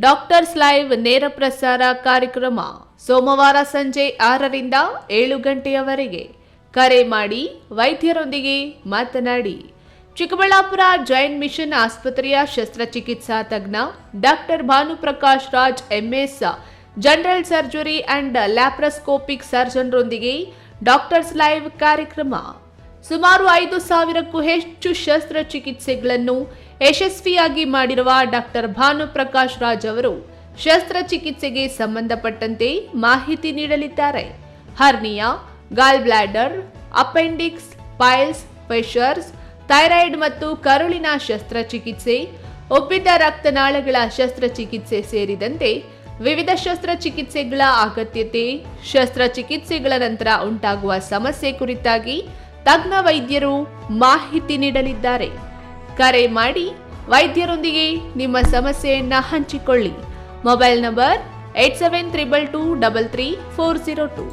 Doctors live ನೇರ ಪ್ರಸಾರ ಕಾರ್ಯಕ್ರಮ ಸೋಮವಾರ ಸಂಜೆ ಆರರಿಂದ ಏಳು ಗಂಟೆಯವರೆಗೆ. ಕರೆ ಮಾಡಿ ವೈದ್ಯರೊಂದಿಗೆ ಮಾತನಾಡಿ, ಚಿಕ್ಕಬಳ್ಳಾಪುರ ಜೈನ್ ಮಿಷನ್ ಆಸ್ಪತ್ರೆಯ ಶಸ್ತ್ರಚಿಕಿತ್ಸಾ ತಜ್ಞ doctor Bhanuprakash Raj MS, general surgery and laparoscopic ಸರ್ಜನ್ರೊಂದಿಗೆ doctors live ಕಾರ್ಯಕ್ರಮ ಸುಮಾರು ಐದು ಸಾವಿರಕ್ಕೂ ಹೆಚ್ಚು ಶಸ್ತ್ರಚಿಕಿತ್ಸೆಗಳನ್ನು ಯಶಸ್ವಿಯಾಗಿ ಮಾಡಿರುವ ಡಾಕ್ಟರ್ ಭಾನುಪ್ರಕಾಶ್ ರಾಜ್ ಅವರು ಶಸ್ತ್ರಚಿಕಿತ್ಸೆಗೆ ಸಂಬಂಧಪಟ್ಟಂತೆ ಮಾಹಿತಿ ನೀಡಲಿದ್ದಾರೆ. Hernia gallbladder appendix, piles, fissures, thyroid ಮತ್ತು ಕರುಳಿನ ಶಸ್ತ್ರಚಿಕಿತ್ಸೆ ಒಬ್ಬಿದ್ದ ರಕ್ತನಾಳಗಳ ಶಸ್ತ್ರಚಿಕಿತ್ಸೆ ಸೇರಿದಂತೆ ವಿವಿಧ ಶಸ್ತ್ರಚಿಕಿತ್ಸೆಗಳ ಅಗತ್ಯತೆ, ಶಸ್ತ್ರಚಿಕಿತ್ಸೆಗಳ ನಂತರ ಉಂಟಾಗುವ ಸಮಸ್ಯೆ ಕುರಿತಾಗಿ ತಜ್ಞ ವೈದ್ಯರು ಮಾಹಿತಿ ನೀಡಲಿದ್ದಾರೆ. ಕರೆ ಮಾಡಿ ವೈದ್ಯರೊಂದಿಗೆ ನಿಮ್ಮ ಸಮಸ್ಯೆಯನ್ನ ಹಂಚಿಕೊಳ್ಳಿ. Mobile number eight seven triple two double three four zero two.